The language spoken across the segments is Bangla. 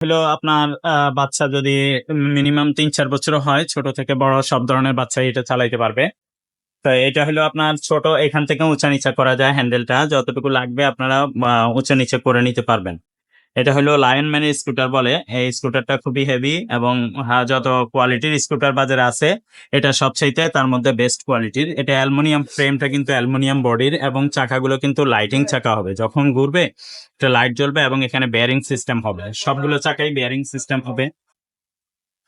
হলো আপনার বাচ্চা যদি মিনিমাম তিন চার বছর হয়, ছোট থেকে বড় সব ধরনের বাচ্চা এটা চালাইতে পারবে। তো এটা হলো আপনার ছোট, এখান থেকে উঁচা নিচা করা যায় হ্যান্ডেলটা। যতটুকু লাগবে আপনারা উঁচা নিচা করে নিতে পারবেন। এটা হলো লায়ন ম্যানের স্কুটার বলে। এই স্কুটারটা খুবই হেভি এবং যত কোয়ালিটির স্কুটার বাজারে আছে এটা সবচাইতে তার মধ্যে বেস্ট কোয়ালিটির এটা অ্যালুমিনিয়াম ফ্রেমটা কিন্তু অ্যালুমিনিয়াম বডির এবং চাকাগুলো কিন্তু লাইটিং চাকা হবে। যখন ঘুরবে এটা লাইট জ্বলবে এবং এখানে বেয়ারিং সিস্টেম হবে। সবগুলো চাকাই বেয়ারিং সিস্টেম হবে।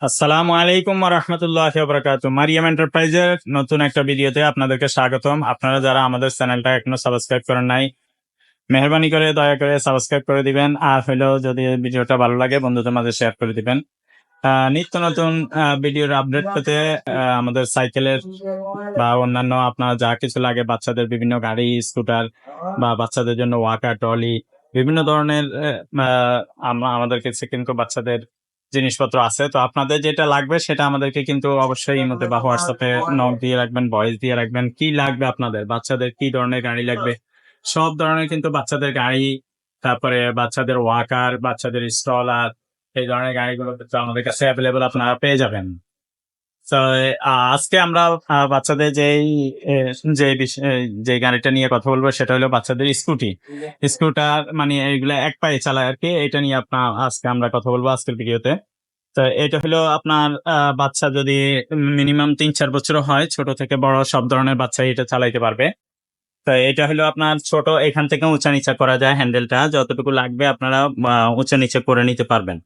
আসসালামু আলাইকুম রহমতুল্লাহ বরকাত। মারিয়াম এন্টারপ্রাইজের নতুন একটা ভিডিওতে আপনাদেরকে স্বাগতম। আপনারা যারা আমাদের চ্যানেলটা এখনও সাবস্ক্রাইব করেন নাই মেহরবানি করে, দয়া করে সাবস্ক্রাইব করে দিবেন। আর হলেও যদি ভিডিওটা ভালো লাগে, বন্ধুদের মাঝে শেয়ার করে দিবেন। নিত্য নতুন ভিডিওর আপডেট পেতে আমাদের সাইকেলের বা অন্যান্য আপনার যা কিছু লাগে, বাচ্চাদের বিভিন্ন গাড়ি স্কুটার বা বাচ্চাদের জন্য ওয়াকার ট্রলি বিভিন্ন ধরনের আমরা আমাদের কাছে কিন্তু বাচ্চাদের জিনিসপত্র আছে। তো আপনাদের যেটা লাগবে, সেটা আমাদেরকে কিন্তু অবশ্যই ইমোতে বা হোয়াটসঅ্যাপে নক দিয়ে রাখবেন ভয়েস দিয়ে রাখবেন। কি লাগবে আপনাদের? বাচ্চাদের কি ধরনের গাড়ি লাগবে? সব ধরনের কিন্তু বাচ্চাদের গাড়ি, তারপরে বাচ্চাদের ওয়াকার বাচ্চাদের স্টলার এই ধরনের গাড়িগুলো কিন্তু আমাদের কাছে অ্যাভেলেবল আপনারা পেয়ে যাবেন। তো আজকে আমরা বাচ্চাদের যেই যে যে গাড়িটা নিয়ে কথা বলব সেটা হলো বাচ্চাদের স্কুটি স্কুটার মানে এইগুলা এক পায়ে চালায় আর কি, এটা নিয়ে আপনার আজকে আমরা কথা বলব আজকের ভিডিওতে। তো এটা হলো আপনার বাচ্চা যদি মিনিমাম তিন চার বছর হয়, ছোট থেকে বড় সব ধরনের বাচ্চা এটা চালাইতে পারবে। তো এটা হলো আপনার ছোট এখান থেকে উঁচা নিচা করা যায় হ্যান্ডেলটা যতটুকু লাগবে আপনারা উঁচা নিচে করে নিতে পারবেন।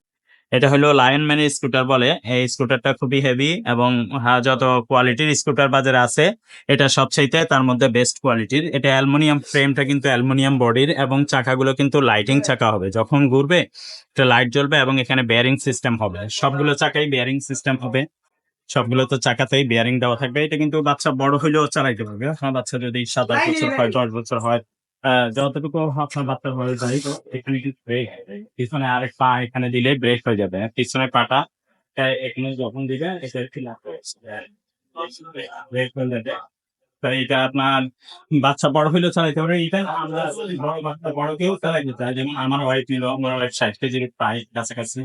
এটা হলো লায়ন ম্যানের স্কুটার বলে। এই স্কুটারটা খুবই হেভি এবং হ্যাঁ, যত কোয়ালিটির স্কুটার বাজারে আছে এটা সবচাইতে তার মধ্যে বেস্ট কোয়ালিটির এটা অ্যালুমিনিয়াম ফ্রেমটা কিন্তু অ্যালুমিনিয়াম বডির এবং চাকাগুলো কিন্তু লাইটিং চাকা হবে। যখন ঘুরবে এটা লাইট জ্বলবে এবং এখানে বেয়ারিং সিস্টেম হবে। সবগুলো চাকাই বেয়ারিং সিস্টেম হবে। সবগুলো তো চাকাতেই বেয়ারিং দেওয়া থাকবে। এটা কিন্তু বাচ্চা বড় হইলেও চালাইতে পারবে। আপনার বাচ্চা যদি সাত আট বছর হয় দশ বছর হয় যতটুকু আপনার বাচ্চা হয়ে যায় এখানে ব্রেক পিছনে আরেক পা এখানে দিলে ব্রেক হয়ে যাবে। পিছনে পাটা এখানে যখন দিবে এটা একটু ব্রেক হয়ে যাবে। তো এটা আপনার বাচ্চা বড় হইলেও চালাইতে পারে এটা আমরা বড় বাচ্চা বড় কেউ চালাইতে চাই। যেমন আমার ওয়াইফ নিল আমার ওয়াইফ ষাট কেজির প্রায় কাছাকাছি।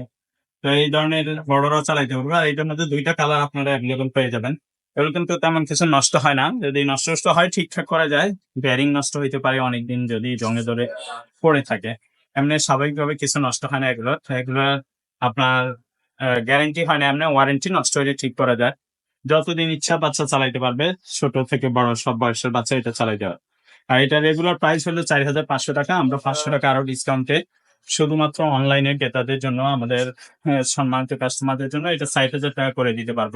তো এই ধরনের বড়রাও চালাইতে পারবে। আর এইটার মধ্যে দুইটা কালার আপনারা অ্যাভেলেবল পেয়ে যাবেন। এগুলো কিন্তু তেমন কিছু নষ্ট হয় না। যদি নষ্ট নষ্ট হয়, ঠিকঠাক করা যায়। বেয়ারিং নষ্ট হইতে পারে অনেকদিন যদি জঙে ধরে পড়ে থাকে। এমনি স্বাভাবিকভাবে কিছু নষ্ট হয় না এগুলো। এগুলো আপনার গ্যারেন্টি হয় না। এমনি ওয়ারেন্টি নষ্ট হইলে ঠিক করা যায়। যতদিন ইচ্ছা বাচ্চা চালাইতে পারবে, ছোট থেকে বড় সব বয়সের বাচ্চা এটা চালাইতে পারবে আর এটা রেগুলার প্রাইস হলো চার হাজার পাঁচশো টাকা। আমরা পাঁচশো টাকা আরও ডিসকাউন্টে শুধুমাত্র অনলাইনে ক্রেতাদের জন্য আমাদের সম্মানিত কাস্টমারদের জন্য এটা ষাট হাজার টাকা করে দিতে পারব।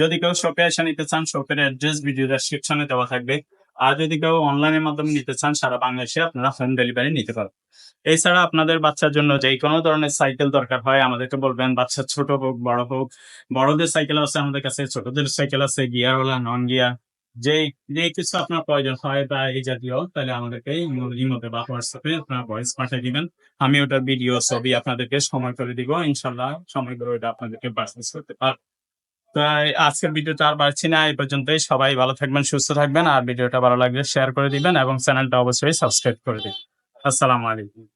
যদি কেউ শপে এসে নিতে চান শপের অ্যাড্রেস ভিডিও ডেসক্রিপশনে দেওয়া থাকবে। আর যদি কেউ অনলাইনের মাধ্যমে নিতে চান, সারা বাংলাদেশে আপনারা হোম ডেলিভারি নিতে পারবেন। এছাড়া আপনাদের বাচ্চার জন্য যে কোনো ধরনের সাইকেল দরকার হয়, আমাদেরকে বলবেন, বাচ্চা ছোট হোক, বড় হোক, বড়দের সাইকেল আছে আমাদের কাছে, ছোটদের সাইকেল আছে গিয়ার ওলা নন গিয়ার যে আপনার প্রয়োজন হয় এই জাতীয় আমাদেরকে আপনার ভয়েস পাঠিয়ে দিবেন। আমি ওটার ভিডিও ছবি আপনাদেরকে সময় করে দিব। ইনশাল্লাহ সময় করে ওটা আপনাদেরকে পারচেস করতে পারব। তাই আজকের ভিডিওটা আর বাড়ছি না, এই পর্যন্তই। সবাই ভালো থাকবেন, সুস্থ থাকবেন। আর ভিডিওটা ভালো লাগলে শেয়ার করে দিবেন এবং চ্যানেলটা অবশ্যই সাবস্ক্রাইব করে দিবেন। আসসালামু আলাইকুম।